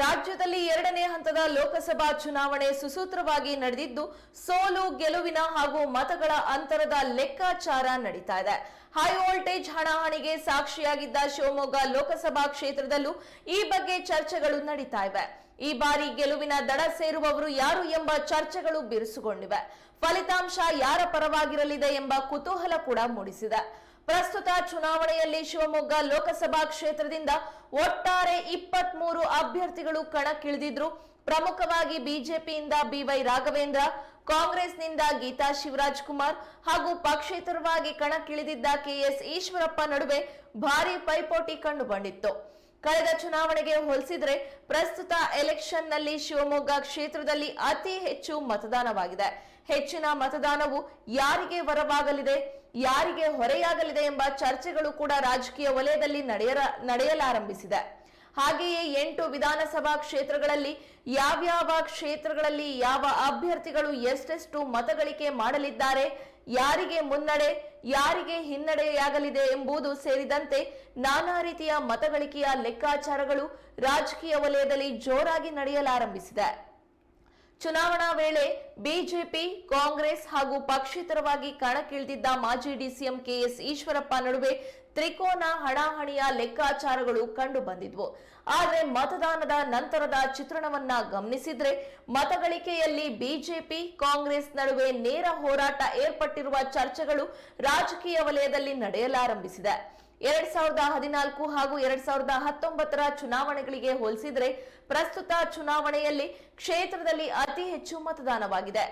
ರಾಜ್ಯದಲ್ಲಿ ಎರಡನೇ ಹಂತದ ಲೋಕಸಭಾ ಚುನಾವಣೆ ಸುಸೂತ್ರವಾಗಿ ನಡೆದಿದ್ದು, ಸೋಲು, ಗೆಲುವಿನ ಹಾಗೂ ಮತಗಳ ಅಂತರದ ಲೆಕ್ಕಾಚಾರ ನಡೀತಾ ಇದೆ. ಹೈ ವೋಲ್ಟೇಜ್ ಹಣಾಹಣಿಗೆ ಸಾಕ್ಷಿಯಾಗಿದ್ದ ಶಿವಮೊಗ್ಗ ಲೋಕಸಭಾ ಕ್ಷೇತ್ರದಲ್ಲೂ ಈ ಬಗ್ಗೆ ಚರ್ಚೆಗಳು ನಡೀತಾ ಇವೆ. ಈ ಬಾರಿ ಗೆಲುವಿನ ದಡ ಸೇರುವವರು ಯಾರು ಎಂಬ ಚರ್ಚೆಗಳು ಬಿರುಸುಗೊಂಡಿವೆ. ಫಲಿತಾಂಶ ಯಾರ ಪರವಾಗಿರಲಿದೆ ಎಂಬ ಕುತೂಹಲ ಕೂಡ ಮೂಡಿಸಿದೆ. ಪ್ರಸ್ತುತ ಚುನಾವಣೆಯಲ್ಲಿ ಶಿವಮೊಗ್ಗ ಲೋಕಸಭಾ ಕ್ಷೇತ್ರದಿಂದ ಒಟ್ಟಾರೆ ಇಪ್ಪತ್ತ್ ಮೂರು ಅಭ್ಯರ್ಥಿಗಳು ಕಣಕ್ಕಿಳಿದಿದ್ರು. ಪ್ರಮುಖವಾಗಿ ಬಿಜೆಪಿಯಿಂದ ಬಿವೈ ರಾಘವೇಂದ್ರ, ಕಾಂಗ್ರೆಸ್ನಿಂದ ಗೀತಾ ಶಿವರಾಜ್ ಕುಮಾರ್ ಹಾಗೂ ಪಕ್ಷೇತರವಾಗಿ ಕಣಕ್ಕಿಳಿದಿದ್ದ ಕೆಎಸ್ ಈಶ್ವರಪ್ಪ ನಡುವೆ ಭಾರಿ ಪೈಪೋಟಿ ಕಂಡುಬಂದಿತ್ತು. ಕಳೆದ ಚುನಾವಣೆಗೆ ಹೋಲಿಸಿದ್ರೆ ಪ್ರಸ್ತುತ ಎಲೆಕ್ಷನ್ನಲ್ಲಿ ಶಿವಮೊಗ್ಗ ಕ್ಷೇತ್ರದಲ್ಲಿ ಅತಿ ಹೆಚ್ಚು ಮತದಾನವಾಗಿದೆ. ಹೆಚ್ಚಿನ ಮತದಾನವು ಯಾರಿಗೆ ವರವಾಗಲಿದೆ? ಯಾರಿಗೆ ಹೊರೆಯಾಗಲಿದೆ ಎಂಬ ಚರ್ಚೆಗಳು ಕೂಡ ರಾಜಕೀಯ ವಲಯದಲ್ಲಿ ನಡೆಯರ, ನಡೆಯಲಾರಂಭಿಸಿದೆ. ಹಾಗೆಯೇ ಎಂಟು ವಿಧಾನಸಭಾ ಕ್ಷೇತ್ರಗಳಲ್ಲಿ ಯಾವ್ಯಾವ ಕ್ಷೇತ್ರಗಳಲ್ಲಿ ಯಾವ ಅಭ್ಯರ್ಥಿಗಳು ಎಷ್ಟೆಷ್ಟು ಮತಗಳಿಕೆ ಮಾಡಲಿದ್ದಾರೆ, ಯಾರಿಗೆ ಮುನ್ನಡೆ, ಯಾರಿಗೆ ಹಿನ್ನಡೆಯಾಗಲಿದೆ ಎಂಬುದು ಸೇರಿದಂತೆ ನಾನಾ ರೀತಿಯ ಮತಗಳಿಕೆಯ ಲೆಕ್ಕಾಚಾರಗಳು ರಾಜಕೀಯ ವಲಯದಲ್ಲಿ ಜೋರಾಗಿ ನಡೆಯಲಾರಂಭಿಸಿದೆ. ಚುನಾವಣಾ ವೇಳೆ ಬಿಜೆಪಿ, ಕಾಂಗ್ರೆಸ್ ಹಾಗೂ ಪಕ್ಷೇತರವಾಗಿ ಕಣಕ್ಕಿಳಿದಿದ್ದ ಮಾಜಿ ಡಿಸಿಎಂ ಕೆಎಸ್ ಈಶ್ವರಪ್ಪ ನಡುವೆ ತ್ರಿಕೋನ ಹಣಾಹಣಿಯ ಲೆಕ್ಕಾಚಾರಗಳು ಕಂಡು ಬಂದಿದ್ವು. ಆದರೆ ಮತದಾನದ ನಂತರದ ಚಿತ್ರಣವನ್ನ ಗಮನಿಸಿದ್ರೆ ಮತಗಳಿಕೆಯಲ್ಲಿ ಬಿಜೆಪಿ, ಕಾಂಗ್ರೆಸ್ ನಡುವೆ ನೇರ ಹೋರಾಟ ಏರ್ಪಟ್ಟಿರುವ ಚರ್ಚೆಗಳು ರಾಜಕೀಯ ವಲಯದಲ್ಲಿ ನಡೆಯಲಾರಂಭಿಸಿದೆ. ಎರಡ್ ಸಾವಿರದ ಹದಿನಾಲ್ಕು ಹಾಗೂ ಎರಡ್ ಸಾವಿರದ ಹತ್ತೊಂಬತ್ತರ ಚುನಾವಣೆಗಳಿಗೆ ಹೋಲಿಸಿದರೆ ಪ್ರಸ್ತುತ ಚುನಾವಣೆಯಲ್ಲಿ ಕ್ಷೇತ್ರದಲ್ಲಿ ಅತಿ ಹೆಚ್ಚು ಮತದಾನವಾಗಿದೆ.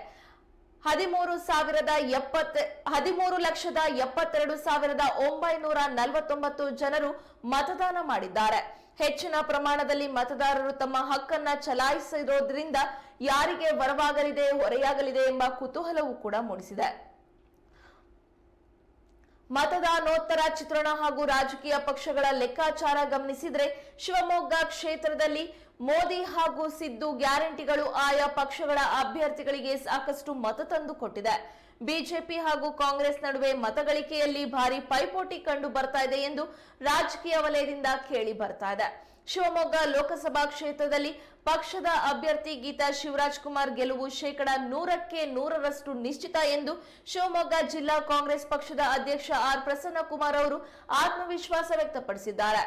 ಹದಿಮೂರು ಸಾವಿರದ ಎಪ್ಪತ್ತ, ಹದಿಮೂರು ಲಕ್ಷದ ಎಪ್ಪತ್ತೆರಡು ಸಾವಿರದ ಒಂಬೈನೂರ ನಲವತ್ತೊಂಬತ್ತು ಜನರು ಮತದಾನ ಮಾಡಿದ್ದಾರೆ. ಹೆಚ್ಚಿನ ಪ್ರಮಾಣದಲ್ಲಿ ಮತದಾರರು ತಮ್ಮ ಹಕ್ಕನ್ನ ಚಲಾಯಿಸಿರೋದ್ರಿಂದ ಯಾರಿಗೆ ವರವಾಗಲಿದೆ, ಹೊರೆಯಾಗಲಿದೆ ಎಂಬ ಕುತೂಹಲವೂ ಕೂಡ ಮೂಡಿಸಿದೆ. ಮತದಾನೋತ್ತರ ಚಿತ್ರಣ ಹಾಗೂ ರಾಜಕೀಯ ಪಕ್ಷಗಳ ಲೆಕ್ಕಾಚಾರ ಗಮನಿಸಿದರೆ ಶಿವಮೊಗ್ಗ ಕ್ಷೇತ್ರದಲ್ಲಿ ಮೋದಿ ಹಾಗೂ ಸಿದ್ದು ಗ್ಯಾರಂಟಿಗಳು ಆಯಾ ಪಕ್ಷಗಳ ಅಭ್ಯರ್ಥಿಗಳಿಗೆ ಸಾಕಷ್ಟು ಮತ ತಂದು ಕೊಟ್ಟಿದೆ. ಬಿಜೆಪಿ ಹಾಗೂ ಕಾಂಗ್ರೆಸ್ ನಡುವೆ ಮತಗಳಿಕೆಯಲ್ಲಿ ಭಾರಿ ಪೈಪೋಟಿ ಕಂಡು ಬರ್ತಾ ಇದೆ ಎಂದು ರಾಜಕೀಯ ವಲಯದಿಂದ ಕೇಳಿ ಬರ್ತಾ ಇದೆ. ಶಿವಮೊಗ್ಗ ಲೋಕಸಭಾ ಕ್ಷೇತ್ರದಲ್ಲಿ ಪಕ್ಷದ ಅಭ್ಯರ್ಥಿ ಗೀತಾ ಶಿವರಾಜ್ ಕುಮಾರ್ ಗೆಲುವು ಶೇಕಡ ನೂರಕ್ಕೆ ನೂರರಷ್ಟು ನಿಶ್ಚಿತ ಎಂದು ಶಿವಮೊಗ್ಗ ಜಿಲ್ಲಾ ಕಾಂಗ್ರೆಸ್ ಪಕ್ಷದ ಅಧ್ಯಕ್ಷ ಆರ್ ಪ್ರಸನ್ನ ಕುಮಾರ್ ಅವರು ಆತ್ಮವಿಶ್ವಾಸ ವ್ಯಕ್ತಪಡಿಸಿದ್ದಾರೆ.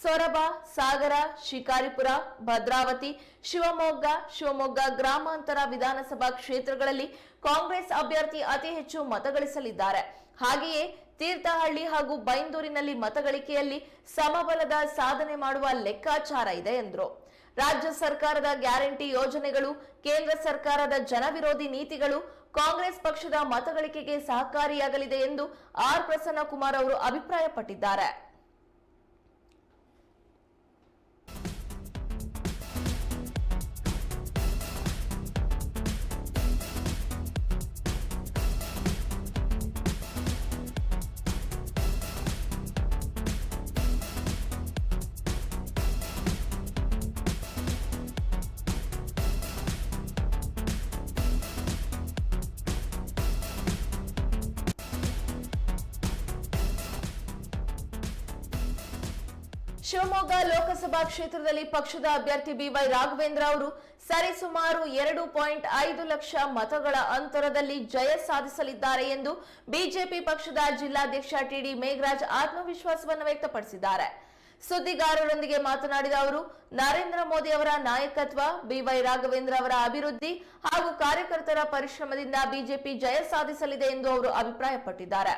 ಸೊರಬ, ಸಾಗರ, ಶಿಕಾರಿಪುರ, ಭದ್ರಾವತಿ, ಶಿವಮೊಗ್ಗ ಶಿವಮೊಗ್ಗ ಗ್ರಾಮಾಂತರ ವಿಧಾನಸಭಾ ಕ್ಷೇತ್ರಗಳಲ್ಲಿ ಕಾಂಗ್ರೆಸ್ ಅಭ್ಯರ್ಥಿ ಅತಿ ಹೆಚ್ಚು ಮತಗಳಿಸಲಿದ್ದಾರೆ. ಹಾಗೆಯೇ ತೀರ್ಥಹಳ್ಳಿ ಹಾಗೂ ಬೈಂದೂರಿನಲ್ಲಿ ಮತಗಳಿಕೆಯಲ್ಲಿ ಸಮಬಲದ ಸಾಧನೆ ಮಾಡುವ ಲೆಕ್ಕಾಚಾರ ಇದೆ ಎಂದರು. ರಾಜ್ಯ ಸರ್ಕಾರದ ಗ್ಯಾರಂಟಿ ಯೋಜನೆಗಳು, ಕೇಂದ್ರ ಸರ್ಕಾರದ ಜನವಿರೋಧಿ ನೀತಿಗಳು ಕಾಂಗ್ರೆಸ್ ಪಕ್ಷದ ಮತಗಳಿಕೆಗೆ ಸಹಕಾರಿಯಾಗಲಿದೆ ಎಂದು ಆರ್ ಪ್ರಸನ್ನ ಕುಮಾರ್ ಅವರು ಅಭಿಪ್ರಾಯಪಟ್ಟಿದ್ದಾರೆ. ಶಿವಮೊಗ್ಗ ಲೋಕಸಭಾ ಕ್ಷೇತ್ರದಲ್ಲಿ ಪಕ್ಷದ ಅಭ್ಯರ್ಥಿ ಬಿವೈ ರಾಘವೇಂದ್ರ ಅವರು ಸರಿಸುಮಾರು ಎರಡು ಪಾಯಿಂಟ್ ಐದು ಲಕ್ಷ ಮತಗಳ ಅಂತರದಲ್ಲಿ ಜಯ ಸಾಧಿಸಲಿದ್ದಾರೆ ಎಂದು ಬಿಜೆಪಿ ಪಕ್ಷದ ಜಿಲ್ಲಾಧ್ಯಕ್ಷ ಟಿಡಿ ಮೇಘರಾಜ್ ಆತ್ಮವಿಶ್ವಾಸವನ್ನು ವ್ಯಕ್ತಪಡಿಸಿದ್ದಾರೆ. ಸುದ್ದಿಗಾರರೊಂದಿಗೆ ಮಾತನಾಡಿದ ಅವರು, ನರೇಂದ್ರ ಮೋದಿ ಅವರ ನಾಯಕತ್ವ, ಬಿವೈ ರಾಘವೇಂದ್ರ ಅವರ ಅಭಿವೃದ್ಧಿ ಹಾಗೂ ಕಾರ್ಯಕರ್ತರ ಪರಿಶ್ರಮದಿಂದ ಬಿಜೆಪಿ ಜಯ ಸಾಧಿಸಲಿದೆ ಎಂದು ಅವರು ಅಭಿಪ್ರಾಯಪಟ್ಟಿದ್ದಾರೆ.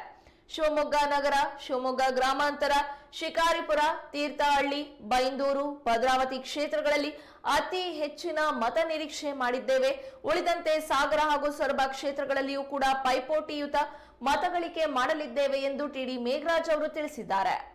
ಶಿವಮೊಗ್ಗ ನಗರ, ಶಿವಮೊಗ್ಗ ಗ್ರಾಮಾಂತರ, ಶಿಕಾರಿಪುರ, ತೀರ್ಥಹಳ್ಳಿ, ಬೈಂದೂರು, ಭದ್ರಾವತಿ ಕ್ಷೇತ್ರಗಳಲ್ಲಿ ಅತಿ ಹೆಚ್ಚಿನ ಮತ ನಿರೀಕ್ಷೆ ಮಾಡಿದ್ದೇವೆ. ಉಳಿದಂತೆ ಸಾಗರ ಹಾಗೂ ಸೊರಬ ಕ್ಷೇತ್ರಗಳಲ್ಲಿಯೂ ಕೂಡ ಪೈಪೋಟಿಯುತ ಮತಗಳಿಕೆ ಮಾಡಲಿದ್ದೇವೆ ಎಂದು ಟಿಡಿ ಮೇಘರಾಜ್ ಅವರು ತಿಳಿಸಿದ್ದಾರೆ.